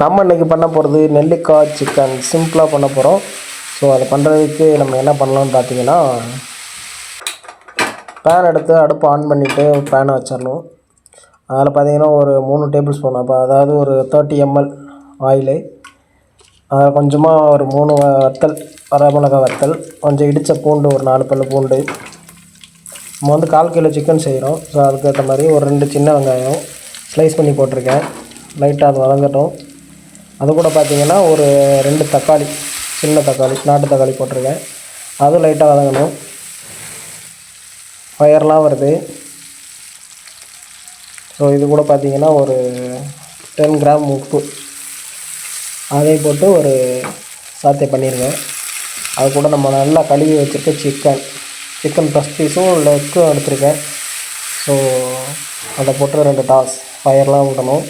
நம்ம இன்றைக்கி பண்ண போகிறது நெல்லிக்காய் சிக்கன் சிம்பிளாக பண்ண போகிறோம் ஸோ அதை பண்ணுறதுக்கு நம்ம என்ன பண்ணலாம்னு பார்த்தீங்கன்னா பேன் எடுத்து அடுப்பு ஆன் பண்ணிவிட்டு பேனை வச்சிடணும். அதில் பார்த்தீங்கன்னா ஒரு மூணு டேபிள் ஸ்பூன் அப்போ அதாவது ஒரு தேர்ட்டி எம்எல் ஆயிலு அதில் கொஞ்சமாக ஒரு மூணு வத்தல் வரமிளகா வத்தல் கொஞ்சம் இடித்த பூண்டு ஒரு நாலு பல்லு பூண்டு. நம்ம வந்து கால் கிலோ சிக்கன் செய்கிறோம் ஸோ அதுக்கேற்ற மாதிரி ஒரு ரெண்டு சின்ன வெங்காயம் ஸ்லைஸ் பண்ணி போட்டிருக்கேன். லைட்டாக அது வதங்கட்டும். அது கூட பார்த்தீங்கன்னா ஒரு ரெண்டு தக்காளி சின்ன தக்காளி நாட்டு தக்காளி போட்டிருக்கேன். அதுவும் லைட்டாக வதங்கணும். ஃபயர்லாம் வருது. ஸோ இது கூட பார்த்தீங்கன்னா ஒரு டென் கிராம் உப்பு. அதை போட்டு ஒரு சாத்தை பண்ணிடுங்க அது கூட நம்ம நல்லா கழுவி வச்சுருக்க சிக்கன் சிக்கன் ப்ளஸ் பீஸும் லெக்கும் எடுத்திருக்கேன். ஸோ அதை போட்டு ரெண்டு டாஸ் ஃபயர்லாம் விடணும்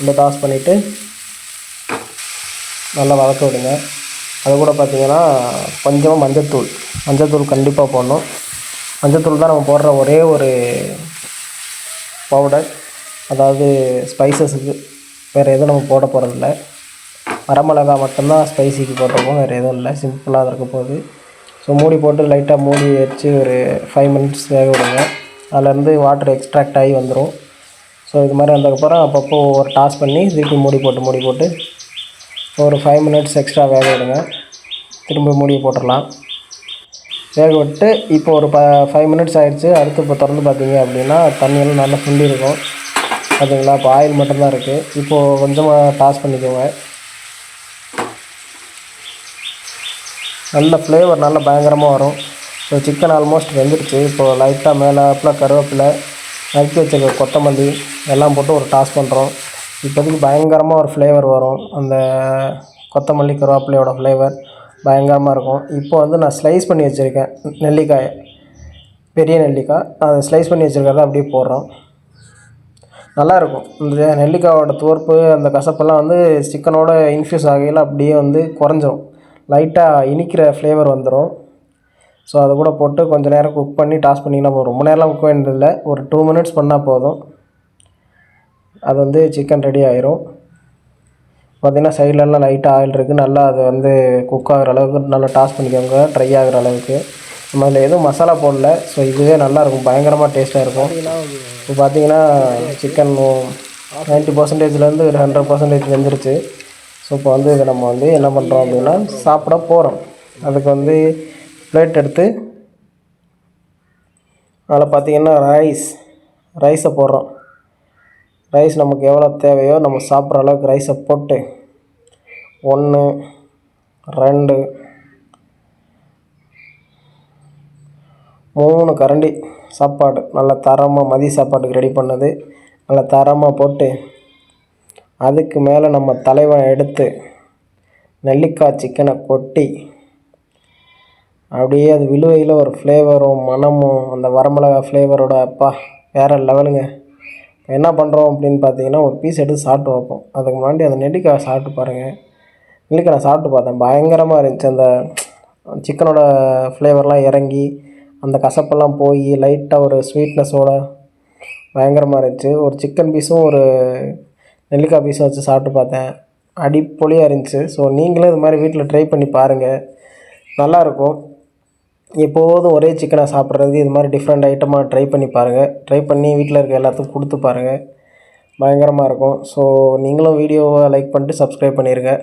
உள்ளே டாஸ் பண்ணிவிட்டு நல்லா வதக்க விடுங்க. அது கூட பார்த்தீங்கன்னா கொஞ்சமாக மஞ்சத்தூள். மஞ்சத்தூள் கண்டிப்பாக போடணும். மஞ்சத்தூள் தான் நம்ம போடுற ஒரே ஒரு பவுடர் அதாவது ஸ்பைசஸுக்கு வேறு எதுவும் நம்ம போட போகிறதில்ல வரமிளகா மட்டும்தான் ஸ்பைசிக்கு போட்டிருக்கோம். வேறு எதுவும் இல்லை. சிம்பிளாக இருக்க போகுது. ஸோ மூடி போட்டு லைட்டாக மூடி வச்சு ஒரு ஃபைவ் மினிட்ஸ் வேக விடுங்க. அதுலேருந்து வாட்டர் எக்ஸ்ட்ராக்ட் ஆகி வந்துடும் ஸோ இது மாதிரி வந்ததுக்கப்புறம் அப்பப்போ ஒரு டாஸ் பண்ணி திருப்பி மூடி போட்டு மூடி போட்டு ஒரு ஃபைவ் மினிட்ஸ் எக்ஸ்ட்ரா வேக விடுங்க. திரும்ப மூடியை போட்டுடலாம். வேக விட்டு இப்போ ஒரு ப ஃபைவ் மினிட்ஸ் ஆகிடுச்சு அடுத்து இப்போ திறந்து பார்த்தீங்க அப்படின்னா தண்ணியெல்லாம் நல்லா சுண்டி இருக்கும். பார்த்தீங்களா? இப்போ ஆயில் மட்டும்தான் இருக்குது இப்போது கொஞ்சமாக டாஸ் பண்ணிக்கோங்க. நல்ல ஃப்ளேவர் நல்ல பயங்கரமாக வரும். ஸோ சிக்கன் ஆல்மோஸ்ட் வெந்துடுச்சு. இப்போது லைட்டாக மேலே அப்பில் கருவேப்பிலை நறுக்கி வச்சிருக்க கொத்தமல்லி எல்லாம் போட்டு ஒரு டாஸ் பண்ணுறோம் இப்போதைக்கு பயங்கரமாக ஒரு ஃப்ளேவர் வரும். அந்த கொத்தமல்லி கருவேப்பிலையோட ஃப்ளேவர் பயங்கரமாக இருக்கும். இப்போ வந்து நான் ஸ்லைஸ் பண்ணி வச்சுருக்கேன். நெல்லிக்காயை. பெரிய நெல்லிக்காய். அதை ஸ்லைஸ் பண்ணி வச்சுருக்கிறத அப்படியே போடுறோம். நல்லாயிருக்கும் இந்த நெல்லிக்காயோட துவர்ப்பு அந்த கசப்பெல்லாம் வந்து சிக்கனோட இன்ஃப்யூஸ் ஆகையில் அப்படியே வந்து குறைஞ்சிரும். லைட்டாக இனிக்கிற ஃப்ளேவர் வந்துடும் ஸோ அதை கூட போட்டு கொஞ்சம் நேரம் குக் பண்ணி டாஸ் பண்ணிங்கன்னா போதும் ரொம்ப நேரம்லாம் குக் வேண்டியதில்லை ஒரு டூ மினிட்ஸ் பண்ணால் போதும். அது வந்து சிக்கன் ரெடி ஆயிரும். பார்த்திங்கன்னா சைட்லலாம் லைட்டாக ஆயில் இருக்குது நல்லா அது வந்து குக் ஆகிற அளவுக்கு நல்லா டாஸ் பண்ணிக்கோங்க. ட்ரை ஆகிற அளவுக்கு. நம்ம அதில் எதுவும் மசாலா போடல. ஸோ இதுவே நல்லாயிருக்கும் பயங்கரமாக டேஸ்ட்டாக இருக்கும். இப்போ பார்த்தீங்கன்னா சிக்கன் நைன்ட்டி பர்சன்டேஜ்லேருந்து ஒரு ஹண்ட்ரட் பர்சன்டேஜ் வெந்துருச்சு. ஸோ இப்போ வந்து இதை நம்ம வந்து என்ன பண்ணுறோம் அப்படின்னா சாப்பிட போகிறோம் அதுக்கு வந்து பிளேட் எடுத்து அதில் பார்த்திங்கன்னா ரைஸ் ரைஸை போடுறோம். ரைஸ் நமக்கு எவ்வளோ தேவையோ நம்ம சாப்பிட்ற அளவுக்கு ரைஸை போட்டு ஒன்று ரெண்டு மூணு கரண்டி சாப்பாடு நல்ல தரமாக மதிய சாப்பாட்டுக்கு ரெடி பண்ணது. நல்ல தரமாக போட்டு அதுக்கு மேலே நம்ம தலைவன் எடுத்து நெல்லிக்காய் சிக்கனை கொட்டி அப்படியே அது விழுவையில் ஒரு ஃப்ளேவரும் மணமும் அந்த வரமிளகா ஃப்ளேவரோட அப்பா வேறு லெவலுங்க என்ன பண்ணுறோம் அப்படின்னு பார்த்தீங்கன்னா ஒரு பீஸ் எடுத்து சாப்பிட்டு வைப்போம் அதுக்கு முன்னாடி அந்த நெல்லிக்காய் சாப்பிட்டு பாருங்கள் நெல்லிக்காய் நான் சாப்பிட்டு பார்த்தேன். பயங்கரமாக இருந்துச்சு. அந்த சிக்கனோட ஃப்ளேவர்லாம் இறங்கி அந்த கசப்பெல்லாம் போய் லைட்டாக ஒரு ஸ்வீட்னஸோட பயங்கரமாக இருந்துச்சு. ஒரு சிக்கன் பீஸும் ஒரு நெல்லிக்காய் பீஸும் வச்சு சாப்பிட்டு பார்த்தேன். அடிப்பொலியாக இருந்துச்சு. ஸோ நீங்களும் இது மாதிரி வீட்டில் ட்ரை பண்ணி பாருங்கள் நல்லாயிருக்கும் எப்போதும் ஒரே சிக்கனை சாப்பிட்றதுக்கு இது மாதிரி டிஃப்ரெண்ட் ஐட்டமாக ட்ரை பண்ணி பாருங்கள் ட்ரை பண்ணி வீட்டில் இருக்க எல்லாத்துக்கும் கொடுத்து பாருங்கள் பயங்கரமாக இருக்கும். ஸோ நீங்களும் வீடியோவை லைக் பண்ணிட்டு சப்ஸ்கிரைப் பண்ணிடுங்க